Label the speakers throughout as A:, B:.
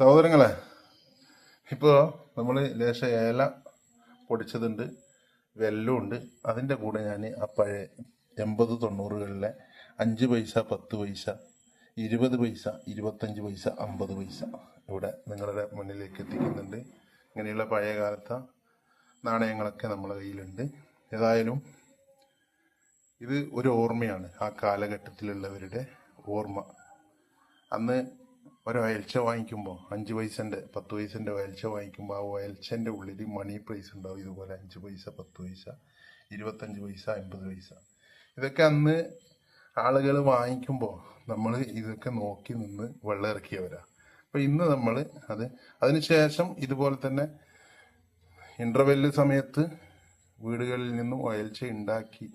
A: സഹോദരങ്ങളെ ഇപ്പോൾ നമ്മൾ ലേശ ഏല പൊടിച്ചതുണ്ട് വെല്ലമുണ്ട് അതിന്റെ കൂടെ ഞാൻ ആ പഴയ എൺപത് തൊണ്ണൂറുകളിലെ അഞ്ച് പൈസ പത്ത് പൈസ ഇരുപത് പൈസ ഇരുപത്തഞ്ച് പൈസ അമ്പത് പൈസ ഇവിടെ നിങ്ങളുടെ മുന്നിലേക്ക് എത്തിക്കുന്നുണ്ട്. ഇങ്ങനെയുള്ള പഴയ കാലത്തെ നാണയങ്ങളൊക്കെ നമ്മളെ കയ്യിലുണ്ട്. ഏതായാലും ഇത് ഒരു ഓർമ്മയാണ് ആ കാലഘട്ടത്തിലുള്ളവരുടെ ഓർമ്മ. അന്ന് ഒരു ഒയൽച്ച വാങ്ങിക്കുമ്പോൾ അഞ്ച് പൈസന്റെ പത്ത് പൈസന്റെ ഒയൽച്ച വാങ്ങിക്കുമ്പോൾ ആ ഒയൽച്ചന്റെ ഉള്ളിൽ മണി പ്രൈസ് ഉണ്ടാവും. ഇതുപോലെ അഞ്ച് പൈസ പത്ത് പൈസ ഇരുപത്തഞ്ച് പൈസ അമ്പത് പൈസ. ഇതൊക്കെ അന്ന് ആളുകൾ വാങ്ങിക്കുമ്പോൾ നമ്മൾ ഇതൊക്കെ നോക്കി നിന്ന് വെള്ളം ഇറക്കിയവരാ. അപ്പോൾ ഇന്ന് നമ്മൾ അത് അതിനുശേഷം ഇതുപോലെ തന്നെ ഇന്റർവെല്ല് സമയത്ത് വീടുകളിൽ നിന്നും ഒയൽച്ച ഉണ്ടാക്കി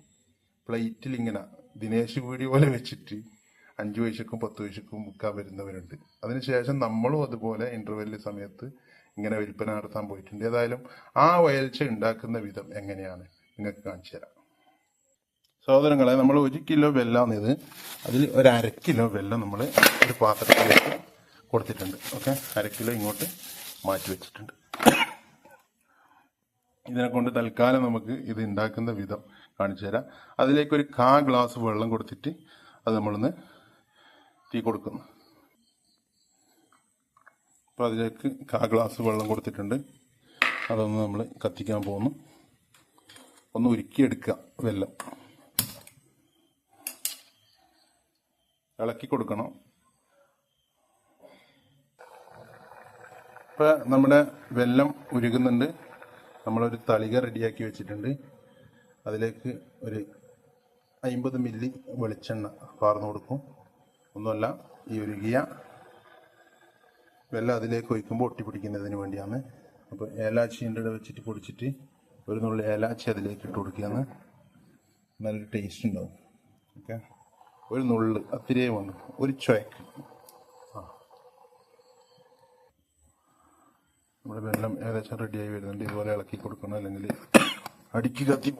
A: പ്ലേറ്റിൽ ഇങ്ങനെ ദിനേശ് വീടി പോലെ വെച്ചിട്ട് അഞ്ച് വയസ്സക്കും പത്ത് വയസ്സക്കും വിൽക്കാൻ വരുന്നവരുണ്ട്. അതിനുശേഷം നമ്മളും അതുപോലെ ഇന്റർവെല്ല് സമയത്ത് ഇങ്ങനെ വിൽപ്പന നടത്താൻ പോയിട്ടുണ്ട്. ഏതായാലും ആ വയൽച്ച ഉണ്ടാക്കുന്ന വിധം എങ്ങനെയാണ്? നിങ്ങൾക്ക് കാണിച്ചു തരാം. സഹോദരങ്ങളെ നമ്മൾ ഒരു കിലോ വെല്ലാന്നത് അതിൽ ഒരു അര കിലോ വെല്ലം നമ്മൾ ഒരു പാത്രത്തിലേക്ക് കൊടുത്തിട്ടുണ്ട്. ഓക്കെ? അര കിലോ ഇങ്ങോട്ട് മാറ്റി വെച്ചിട്ടുണ്ട്. ഇതിനെ കൊണ്ട് തൽക്കാലം നമുക്ക് ഇത് ഉണ്ടാക്കുന്ന വിധം കാണിച്ചു തരാം. അതിലേക്ക് ഒരു കാ ഗ്ലാസ് വെള്ളം കൊടുത്തിട്ട് അത് നമ്മളൊന്ന് തീ കൊടുക്കുന്നു. അപ്പോൾ അതിലേക്ക് കാ ഗ്ലാസ് വെള്ളം കൊടുത്തിട്ടുണ്ട്. അതൊന്ന് നമ്മൾ കത്തിക്കാൻ പോകുന്നു ഒന്ന് ഉരുക്കിയെടുക്കുക വെല്ലം. ഇളക്കി കൊടുക്കണം. ഇപ്പം നമ്മുടെ വെല്ലം ഉരുകുന്നുണ്ട്. നമ്മളൊരു തളിക റെഡിയാക്കി വെച്ചിട്ടുണ്ട്. അതിലേക്ക് ഒരു അമ്പത് മില്ലി വെളിച്ചെണ്ണ പാർന്നു കൊടുക്കും. ഒന്നുമല്ല ഈ ഉരുകിയ വെള്ളം അതിലേക്ക് ഒഴിക്കുമ്പോൾ ഒട്ടിപ്പിടിക്കുന്നതിന് വേണ്ടിയാണ്. അപ്പോൾ ഏലാച്ചിന്റെ ഇട വെച്ചിട്ട് പൊടിച്ചിട്ട് ഒരു നുള്ളി ഏലാച്ചി അതിലേക്ക് ഇട്ട് കൊടുക്കുകയാണ്. നല്ല ടേസ്റ്റ് ഉണ്ടാവും. ഓക്കെ? ഒരു നുള്ളു അത്തിരേ വേണം. ഒരു ചൊയക്ക് നമ്മുടെ വെള്ളം ഏകദേശം റെഡിയായി വരുന്നുണ്ട്. ഇതുപോലെ ഇളക്കി കൊടുക്കണം. അല്ലെങ്കിൽ അടിക്ക് കത്തി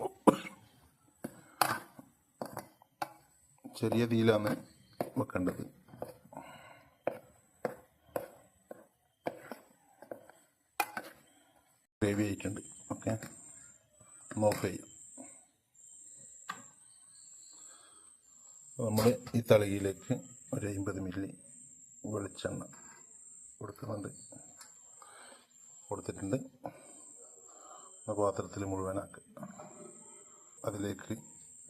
A: ചെറിയ തീയിലാണ്. വെക്കേണ്ടത് ഗ്രേവി ആയിട്ടുണ്ട് ഓക്കെ ഓഫ് ചെയ്യാം. നമ്മൾ ഈ തളികയിലേക്ക് ഒരു അമ്പത് മില്ലി വെളിച്ചെണ്ണ കൊടുക്കുന്നുണ്ട്. കൊടുത്തിട്ടുണ്ട്. പാത്രത്തിൽ മുഴുവനാക്കുക അതിലേക്ക്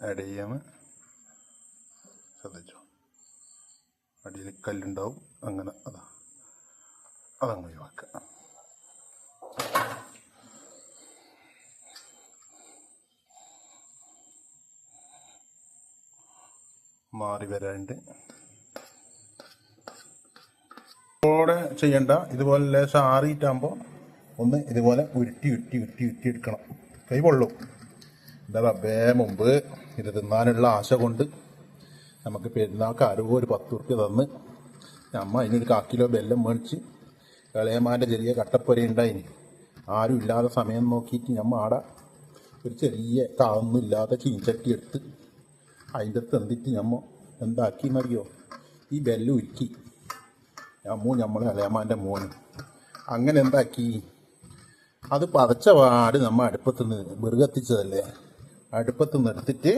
A: ആഡ് ചെയ്യാമെന്ന് ശ്രദ്ധിച്ചോ? അടിയിൽ കല്ലുണ്ടാവും. അങ്ങനെ അതാ. അതങ്ങ് ഒഴിവാക്കുക. മാറി വരാണ്ട്. ഇതോടെ ചെയ്യണ്ട. ഇതുപോലെ ലേശം ആറിയിട്ടാകുമ്പോൾ ഒന്ന് ഇതുപോലെ ഉരുട്ടി ഉരുട്ടി ഉരുട്ടി ഉരുട്ടി എടുക്കണം. കൈ പൊള്ളും. എന്താ റബ്ബേ മുമ്പ് ഇത് തിന്നാനുള്ള ആശ കൊണ്ട് നമുക്ക് പെരുന്നാൾക്ക് ആരോ ഒരു പത്ത് ഉറുപ്പ്യ തന്ന് അമ്മ അതിനൊരു കാക്കിലോ കിലോ ബെല്ലം മേടിച്ച് ഇളയമാന്റെ ചെറിയ കട്ടപ്പൊര ഉണ്ടായിന്. ആരും ഇല്ലാതെ സമയം നോക്കിയിട്ട് ഞമ്മ ആടെ ഒരു ചെറിയ കാവൊന്നും ഇല്ലാതെ ചീഞ്ചട്ടി എടുത്ത് അതിന്റെ അടുത്ത് എന്തിട്ട് ഞമ്മ എന്താക്കി എന്നറിയോ ഈ ബെല്ല് ഉരുക്കി. അമ്മൂ നമ്മളെ ഇളയമാന്റെ മോന്. അങ്ങനെ എന്താക്കി? അത് പതച്ച പാട് നമ്മൾ അടുപ്പത്ത് നിന്ന് വെറുകത്തിച്ചതല്ലേ അടുപ്പത്ത് എടുത്തിട്ട്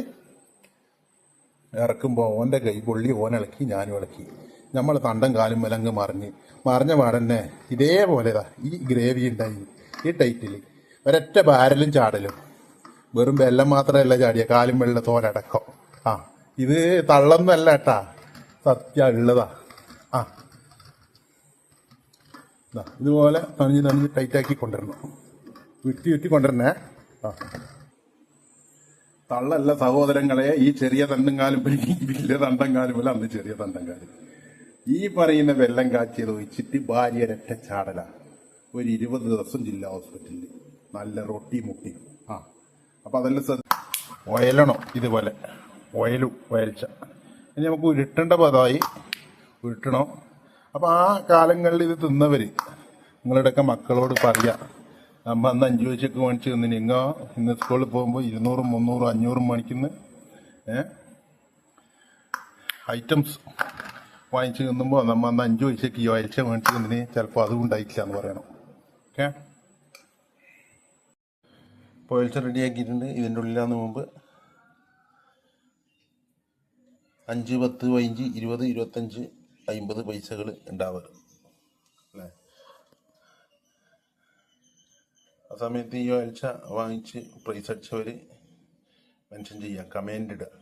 A: ഇറക്കുമ്പോൾ ഓന്റെ കൈ പൊള്ളി ഓൻ ഇളക്കി ഞാനും ഇളക്കി. നമ്മൾ തണ്ടം കാലും വിലങ്ങ് മറിഞ്ഞ്. മറിഞ്ഞ പാടന്നെ ഇതേപോലെതാ ഈ ഗ്രേവി ഉണ്ടായി ഈ ടൈറ്റിൽ ഒരൊറ്റ ബാരലും ചാടലും. വെറും വെല്ലം മാത്രമല്ല ചാടിയ കാലും വെള്ള തോലടക്കം. ആ ഇത് തള്ളൊന്നല്ല കേട്ടാ സത്യ ഉള്ളതാ. ആ. ഇതുപോലെ തണിഞ്ഞ് തണിഞ്ഞ് ടൈറ്റാക്കി കൊണ്ടുവരണം. വിട്ടി വിട്ടി കൊണ്ടുവരണേ. ആ. തള്ളല്ല സഹോദരങ്ങളെ ഈ ചെറിയ തണ്ടങ്കാലും വലിയ തണ്ടങ്കാലും അല്ല അന്ന് ചെറിയ തണ്ടങ്കാലും ഈ പറയുന്ന വെള്ളം കാച്ചിയത് ഒഴിച്ചിട്ട് ഭാര്യ ചാടല. ഒരു ഇരുപത് ദിവസം ജില്ലാ ഹോസ്പിറ്റലിൽ നല്ല റൊട്ടി മുട്ടി. ആ. അപ്പൊ അതെല്ലാം ശ്രദ്ധ ഒയലണോ ഇതുപോലെ. ഒയലു ഒയൽച്ച ഇനി നമുക്ക് ഉരുട്ടേണ്ട പദമായി ഉരുട്ടണോ? അപ്പൊ ആ കാലങ്ങളിൽ ഇത് തിന്നവര് നിങ്ങളുടെയൊക്കെ മക്കളോട് പറയാം അമ്മ അന്ന് അഞ്ചു വയസ്സൊക്കെ മേടിച്ച് തന്നിന്. ഇങ്ങ ഇന്ന് സ്കൂളിൽ പോകുമ്പോൾ ഇരുന്നൂറും മുന്നൂറും അഞ്ഞൂറും മേടിക്കുന്ന ഐറ്റംസ് വാങ്ങിച്ച് തിന്നുമ്പോൾ നമ്മ അന്ന് അഞ്ച് വയസ്സൊക്കെ ഈ അയച്ച മേടിച്ച് തിന്നിന്. ചിലപ്പോൾ അതും ഉണ്ടായിട്ടില്ല എന്ന് പറയണം. ഓക്കെ? ഒയൽച്ച റെഡിയാക്കിയിട്ടുണ്ട്. ഇതിന്റെ ഉള്ളിലാന്ന് മുമ്പ് അഞ്ച് പത്ത് പതിനഞ്ച് ഇരുപത് ഇരുപത്തഞ്ച് അമ്പത് പൈസകൾ ഉണ്ടാവാറ് അല്ലേ ആ സമയത്ത് ഈ ആഴ്ച വാങ്ങിച്ച് പ്രൈസ് അടിച്ചവർ മെൻഷൻ ചെയ്യുക കമന്റ് ഇടുക.